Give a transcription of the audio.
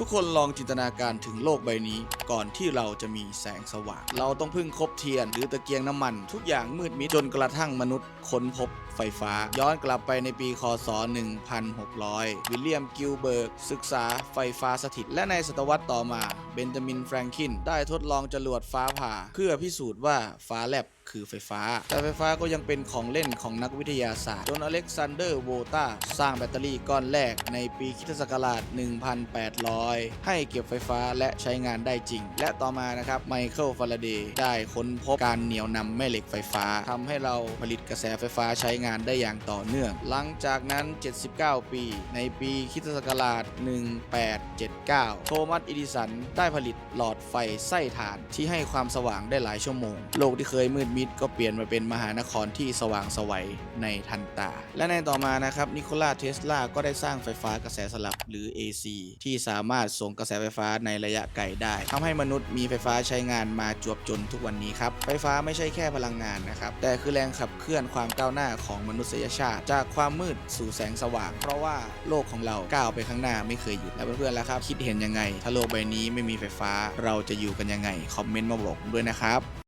ทุกคนลองจินตนาการถึงโลกใบนี้ ก่อนที่เราจะมีแสงสว่าง เราต้องพึ่งคบเทียนหรือตะเกียงน้ำมัน ทุกอย่างมืดมิดจนกระทั่งมนุษย์ค้นพบไฟฟ้า ย้อนกลับไปในปีคศ 1600 วิลเลียมกิลเบิร์ก ศึกษาไฟฟ้าสถิต และในศตวรรษต่อมา เบนจามินแฟรงคิน ได้ทดลองจรวดฟ้าผ่า เพื่อพิสูจน์ว่าฟ้าแลบ คือไฟฟ้า แต่ไฟฟ้าก็ยังเป็นของเล่นของนักวิทยาศาสตร์จนอเล็กซานเดอร์โวตาสร้างแบตเตอรี่ก้อนแรกในปีคิศักราช 1800 ให้เก็บไฟฟ้าและใช้งานได้จริง และต่อมานะครับไมเคิลฟาราเดย์ได้ค้นพบการเหนี่ยวนำแม่เหล็กไฟฟ้าทำให้เราผลิตกระแสไฟฟ้าใช้งานได้อย่างต่อเนื่อง หลังจากนั้น 79 ปี ในปีคิศักราช 1879 โทมัสอิดิสันได้ผลิตหลอดไฟไส้ถ่านที่ให้ความสว่างได้หลายชั่วโมง โลกที่เคยมืดมิดก็เปลี่ยนมาเป็นมหานครที่สว่างไสวัยในทันตา และในต่อมานะครับนิโคลาเทสลาก็ได้สร้างไฟฟ้ากระแสสลับหรือ AC ที่สามารถส่งกระแสไฟฟ้าในระยะไกลได้ทำให้มนุษย์มีไฟฟ้าใช้งานมาจวบจนทุกวันนี้ครับ ไฟฟ้าไม่ใช่แค่พลังงานนะครับ แต่คือแรงขับเคลื่อนความก้าวหน้าของมนุษยชาติ จากความมืดสู่แสงสว่าง เพราะว่าโลกของเราก้าวไปข้างหน้าไม่เคยหยุดแล้วเพื่อนๆล่ะครับ คิดเห็นยังไง ถ้าโลกใบนี้ไม่มีไฟฟ้าเราจะอยู่กันยังไงคอมเมนต์มาบอกด้วยนะครับ